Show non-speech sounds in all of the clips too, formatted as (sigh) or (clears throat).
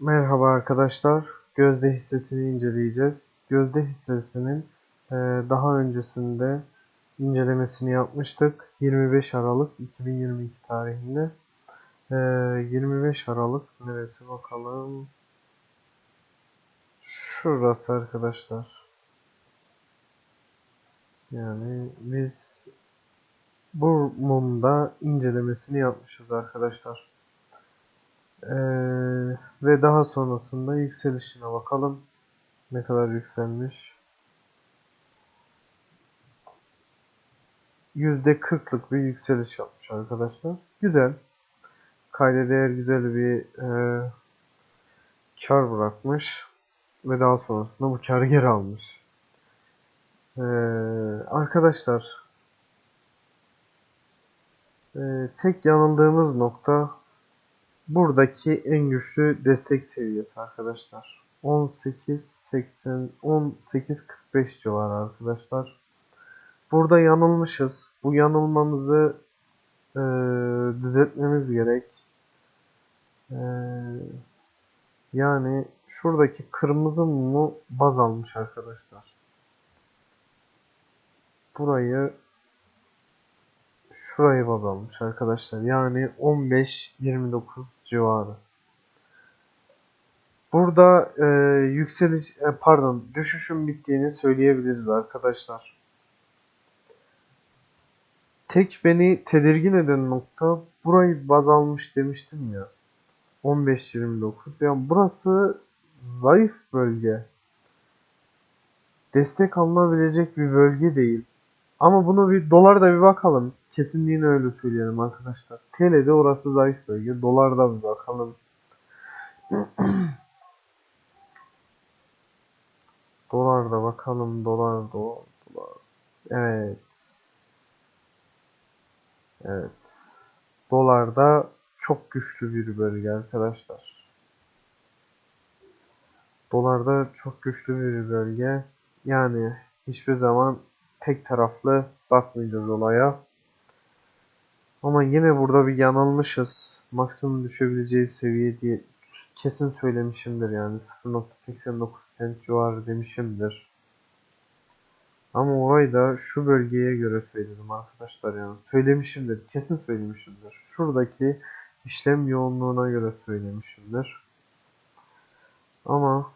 Merhaba arkadaşlar. Gözde hissesini inceleyeceğiz. Gözde hissesinin e, daha öncesinde incelemesini yapmıştık. 25 Aralık 2022 tarihinde. E, 25 Aralık neresi bakalım. Şurası arkadaşlar. Yani biz bu mumda incelemesini yapmışız arkadaşlar. Ee, ve daha sonrasında yükselişine bakalım. Ne kadar yükselmiş. %40'lık bir yükseliş yapmış arkadaşlar. Güzel. Kayda değer güzel bir e, kar bırakmış. Ve daha sonrasında bu karı geri almış. Ee, arkadaşlar e, tek yanıldığımız nokta buradaki en güçlü destek seviyesi arkadaşlar. 18 80 18 45 civarı arkadaşlar. Burada yanılmışız. Bu yanılmamızı e, düzeltmemiz gerek. E, yani şuradaki kırmızı mumu baz almış arkadaşlar. Burayı şurayı baz almış arkadaşlar. Yani 15-29 civarı. Burada e, yükseliş e, pardon düşüşün bittiğini söyleyebiliriz arkadaşlar. Tek beni tedirgin eden nokta burayı baz almış demiştim ya. 15-29. Yani burası zayıf bölge. Destek alınabilecek bir bölge değil. Ama bunu bir dolarda bir bakalım. Kesinliğini öyle söyleyelim arkadaşlar. TL'de orası zayıf bölge. Dolarda bir bakalım. (clears throat) Dolarda bakalım. Dolar, dolar, dolar. Evet. Evet. Dolarda çok güçlü bir bölge arkadaşlar. Dolarda çok güçlü bir bölge. Yani hiçbir zaman tek taraflı bakmayacağız olaya. Ama yine burada bir yanılmışız. Maksimum düşebileceği seviye diye kesin söylemişimdir yani 0.89 cent civarı demişimdir. Ama orayı da şu bölgeye göre söyledim arkadaşlar yani. Söylemişimdir. Kesin söylemişimdir. Şuradaki işlem yoğunluğuna göre söylemişimdir. Ama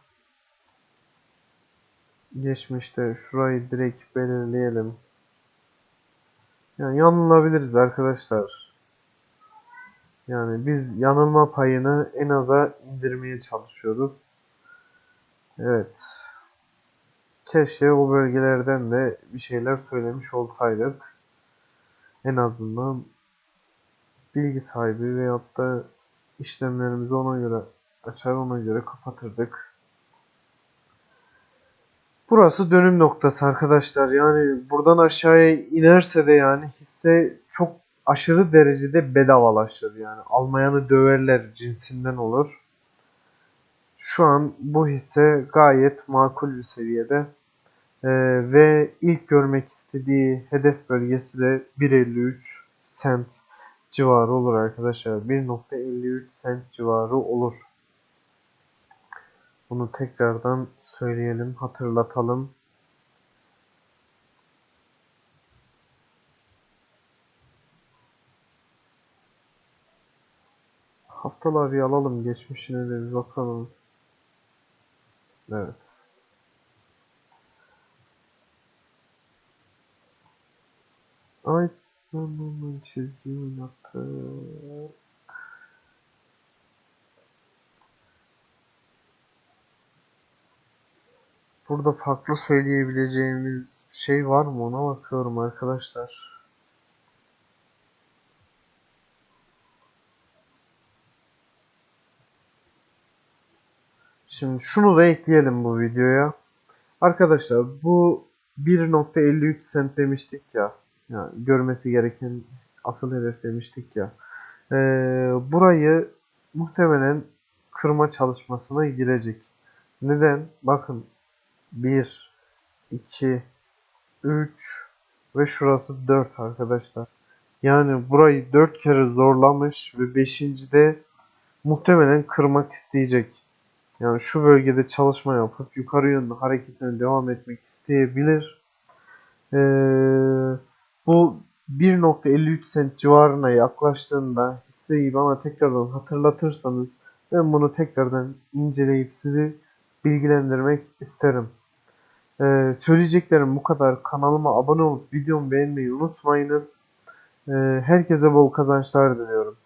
geçmişte şurayı direkt belirleyelim. Yani yanılabiliriz arkadaşlar. Yani biz yanılma payını en aza indirmeye çalışıyoruz. Evet. Keşke o bölgelerden de bir şeyler söylemiş olsaydık. En azından bilgi sahibi veyahut da işlemlerimizi ona göre açar ona göre kapatırdık. Burası dönüm noktası arkadaşlar. Yani buradan aşağıya inerse de yani hisse çok aşırı derecede bedavalaşır. Yani almayanı döverler cinsinden olur. Şu an bu hisse gayet makul bir seviyede. Ee, ve ilk görmek istediği hedef bölgesi de 1.53 cent civarı olur arkadaşlar. 1.53 cent civarı olur. Bunu tekrardan söyleyelim, hatırlatalım. Haftalar bir alalım, geçmişine de bir bakalım. Evet. Ay, çizgi oynattı. Burada farklı söyleyebileceğimiz şey var mı ona bakıyorum arkadaşlar. Şimdi şunu da ekleyelim bu videoya. Arkadaşlar bu 1.53 cent demiştik ya. Yani görmesi gereken asıl hedef demiştik ya. Ee, burayı muhtemelen kırma çalışmasına girecek. Neden? Bakın 1, 2, 3 ve şurası 4 arkadaşlar. Yani burayı 4 kere zorlamış ve 5. de muhtemelen kırmak isteyecek. Yani şu bölgede çalışma yapıp yukarı yönlü hareketine devam etmek isteyebilir. Ee, bu 1.53 sent civarına yaklaştığında hisseyi bana tekrardan hatırlatırsanız ben bunu tekrardan inceleyip sizi bilgilendirmek isterim. Ee, söyleyeceklerim bu kadar. Kanalıma abone olup videomu beğenmeyi unutmayınız. Ee, herkese bol kazançlar diliyorum.